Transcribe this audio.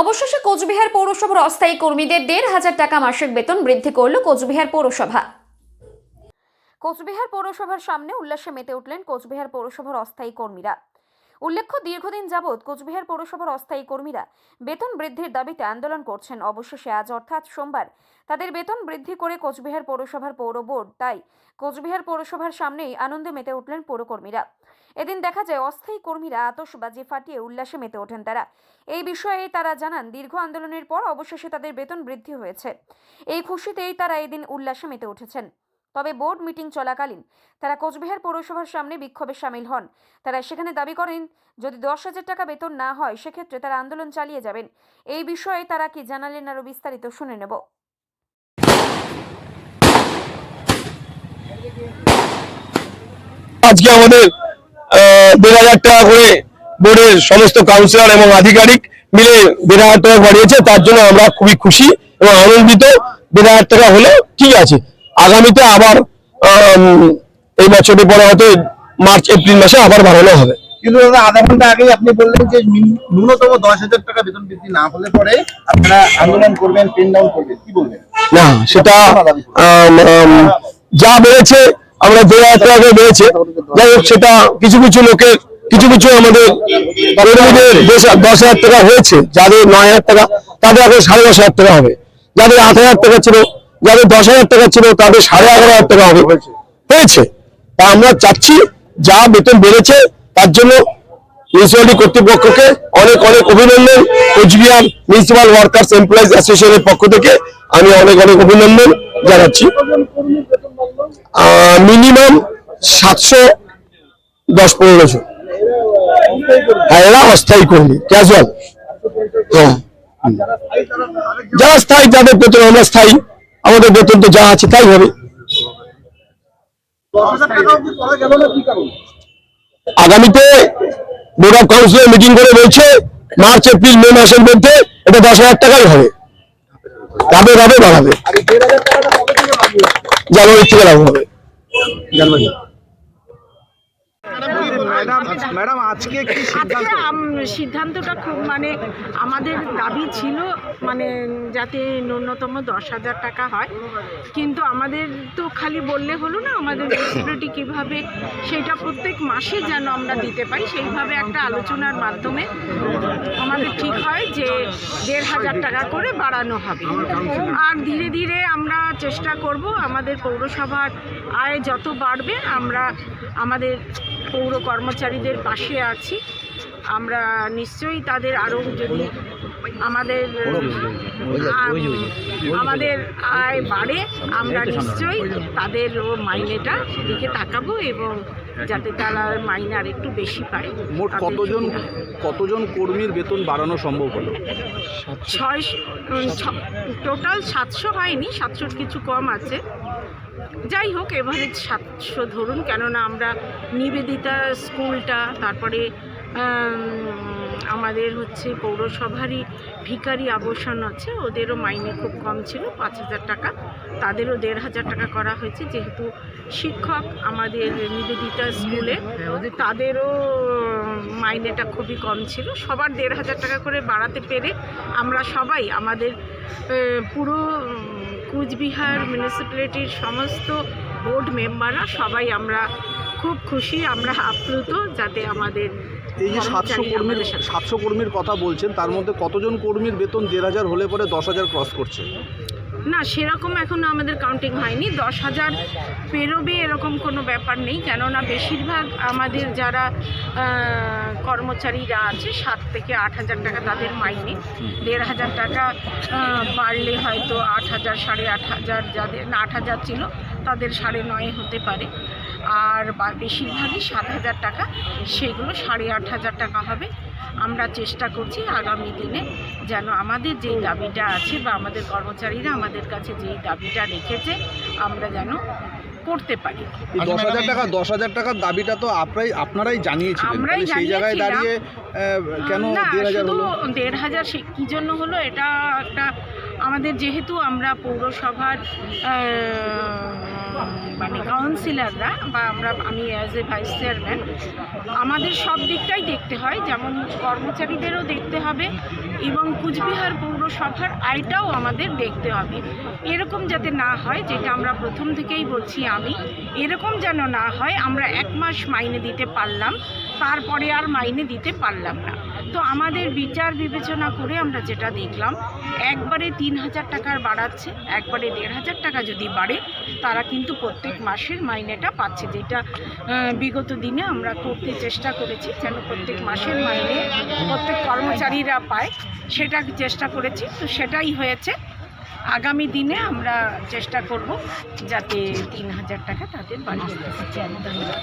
অবশেষে কোচবিহার পৌরসভার অস্থায়ী কর্মীদের দেড় হাজার টাকা মাসিক বেতন বৃদ্ধি করল কোচবিহার পৌরসভা। কোচবিহার পৌরসভার সামনে উল্লাসে মেতে উঠলেন কোচবিহার পৌরসভার অস্থায়ী কর্মীরা। উল্লেখ্য, দীর্ঘদিন যাবৎ কোচবিহার পৌরসভার অস্থায়ী কর্মীরা বেতন বৃদ্ধির দাবিতে আন্দোলন করছেন। অবশেষে আজ, অর্থাৎ সোমবার, তাদের বেতন বৃদ্ধি করে কোচবিহার পৌরসভার পৌর বোর্ড, তাই কোচবিহার পৌরসভার সামনেই আনন্দে মেতে উঠলেন পৌরকর্মীরা। এদিন দেখা যায় অস্থায়ী কর্মীরা আতশবাজি ফাটিয়ে উল্লাসে মেতে ওঠেন তারা। এই বিষয়ে তারা জানান, দীর্ঘ আন্দোলনের পর অবশেষে তাদের বেতন বৃদ্ধি হয়েছে। এই খুশিতেই তারা এদিন উল্লাসে মেতে উঠেছেন। তবে বোর্ড মিটিং চলাকালীন তারা কোচবিহার পৌরসভার সামনে বিক্ষোভে সামিল হন। তারা সেখানে দাবি করেন, যদি দশ হাজার টাকা বেতন না হয়, সেক্ষেত্রে তারা আন্দোলন চালিয়ে যাবেন। এই বিষয়ে তারা কি জানালেন আরও বিস্তারিত শুনে নেব। আজকে আমাদের দেড় হাজার টাকা করে বোর্ডের সমস্ত কাউন্সিলর এবং আধিকারিক মিলে দেড় হাজার টাকা বাড়িয়েছে তার জন্য আমরা খুবই খুশি এবং আনন্দিত। দেড় হাজার টাকা হলে ঠিক আছে। আগামীতে আবার এই বছরের পরে হয়তো মার্চ এপ্রিল মাসে আবার বাড়ানো হবে। কিন্তু দাদা আধা ঘণ্টা আগেই আপনি বললেন যে ন্যূনতম দশ হাজার টাকা বেতন বৃদ্ধি না হলে পরে আপনারা আন্দোলন করবেন পেন ডাউন করবেন। কি বলবেন? না সেটা যা বেড়েছে আমরা দেড় হাজার টাকা বেড়েছে যাই হোক সেটা কিছু কিছু লোকের কিছু কিছু আমাদের কর্মীদের দশ- দশ হাজার টাকা হয়েছে যাদের নয় হাজার টাকা তাদের এখন সাড়ে দশ হাজার টাকা হবে। যাদের আট হাজার টাকা ছিল যাদের দশ হাজার টাকা ছিল তাদের সাড়ে এগারো হাজার টাকা হবে। হয়েছে। তা আমরা চাচ্ছি যা বেতন বেড়েছে তার জন্য মিউনিসিপালিটি কর্তৃপক্ষকে অনেক অনেক অভিনন্দন। কোচবিহার মিউনিসিপাল ওয়ার্কার্স এমপ্লয়িজ অ্যাসোসিয়েশনের পক্ষ থেকে আমি অনেক অনেক অভিনন্দন জানাচ্ছি। মিনিমাম সাতশো দশ পনেরো জন হ্যাঁ এরা অস্থায়ী কর্মী ক্যাজুয়াল হ্যাঁ। যারা স্থায়ী যাদের বেতন আমরা স্থায়ী। আমাদের বেতন তো যা আছে তাই হবে। আগামীতে বোর্ড অফ কাউন্সিলের মিটিং করে বলছে মার্চ এপ্রিল মে মাসের মধ্যে এটা দশ হাজার টাকাই হবে। তাদের হবে বাড়াবে। আর এই দেড় হাজার টাকাটা কবে থেকে বাড়বে জানুয়ারি থেকে লাগু হবে। জানুয়ারি। ম্যাডাম আজকে কি আজকে আম- সিদ্ধান্তটা খুব মানে আমাদের দাবি ছিল মানে যাতে ন্যূনতম দশ হাজার টাকা হয়। কিন্তু আমাদের তো খালি বললে হলো না আমাদের ফেসিলিটি কীভাবে সেটা প্রত্যেক মাসে যেন আমরা দিতে পারি। সেইভাবে একটা আলোচনার মাধ্যমে আমাদের ঠিক হয় যে দেড় হাজার টাকা করে বাড়ানো হবে। আর ধীরে ধীরে আমরা চেষ্টা করব আমাদের পৌরসভার আয় যত বাড়বে আমরা আমাদের পৌর কর্মচারীদের পাশে আছি। আমরা নিশ্চয়ই তাদের আরও যদি আমাদের আমাদের আয় বাড়ে আমরা নিশ্চয়ই তাদের ও মাইনেটা দিকে তাকাবো এবং যাতে তারা মাইনে আর একটু বেশি পায়। মোট কতজন কতজন কর্মীর বেতন বাড়ানো সম্ভব হলো? ছয় টোটাল সাতশো হয়নি সাতশোর কিছু কম আছে। যাই হোক এভাবে সাতশো ধরুন, কেননা আমরা নিবেদিতা স্কুলটা, তারপরে আমাদের হচ্ছে পৌরসভারই ভিকারি আবাসন আছে, ওদেরও মাইনে খুব কম ছিল, পাঁচ হাজার টাকা। তাদেরও দেড় হাজার টাকা করা হয়েছে, যেহেতু শিক্ষক আমাদের নিবেদিতা স্কুলে, তাদেরও মাইনেটা খুবই কম ছিল। সবার দেড় হাজার টাকা করে বাড়াতে পেরে আমরা সবাই আমাদের পুরো কুচবিহার মিউনিসিপ্যালিটির সমস্ত বোর্ড মেম্বাররা সবাই আমরা খুব খুশি আমরা আপ্লুত যাতে আমাদের এই যে সাতশো কর্মীর সাতশো কর্মীর কথা বলছেন তার মধ্যে কতজন কর্মীর বেতন দেড় হাজার হলে পরে দশ হাজার ক্রস করছে? না, সেরকম এখনও আমাদের কাউন্টিং হয়নি। দশ হাজার পেরোবে এরকম কোনো ব্যাপার নেই, কেননা বেশিরভাগ আমাদের যারা কর্মচারীরা আছে, সাত থেকে আট হাজার টাকা তাদের মাইনে। দেড় হাজার টাকা বাড়লে হয়তো আট হাজার, সাড়ে আট হাজার যাদের, না, আট হাজার ছিল, তাদের সাড়ে নয় হতে পারে। আর বা- বেশিরভাগই সাত হাজার টাকা। সেগুলো সাড়ে আট হাজার টাকা হবে। আমরা চেষ্টা করছি আগামী দিনে যেন আমাদের যেই দাবিটা আছে বা আমাদের কর্মচারীরা আমাদের কাছে যেই দাবিটা রেখেছে আমরা যেন করতে পারি। দশ হাজার টাকা দশ হাজার টাকার দাবিটা তো আপনারাই আপনারাই জানিয়েছিলেন। আমরাই সেই জায়গায় দাঁড়িয়ে কেন দেড় হাজার হলো? দেড় হাজার সে কী জন্য হলো এটা একটা আমাদের যেহেতু আমরা পৌরসভার মানে কাউন্সিলররা বা আমরা, আমি অ্যাজ এ ভাইস চেয়ারম্যান আমাদের সব দিকটাই দেখতে হয়। যেমন কর্মচারীদেরও দেখতে হবে এবং কুচবিহার পৌরসভার আয়টাও আমাদের দেখতে হবে। এরকম যাতে না হয়, যেটা আমরা প্রথম থেকেই বলছি আমি, এরকম যেন না হয়, আমরা এক মাস মাইনে দিতে পারলাম, তারপরে আর মাইনে দিতে পারলাম না। তো আমাদের বিচার বিবেচনা করে আমরা যেটা দেখলাম, একবারে তিন হাজার টাকার বাড়াচ্ছে, একবারে দেড় হাজার টাকা যদি বাড়ে, তারা কিন্তু প্রত্যেক মাসের মাইনেটা পাচ্ছে, যেটা বিগত দিনে আমরা করতে চেষ্টা করেছি, যেন প্রত্যেক মাসের মাইনে প্রত্যেক কর্মচারীরা পায়, সেটা চেষ্টা করেছি, তো সেটাই হয়েছে আগামী দিনে আমরা চেষ্টা করব যাতে তিন হাজার টাকা তাদের যায়। ধন্যবাদ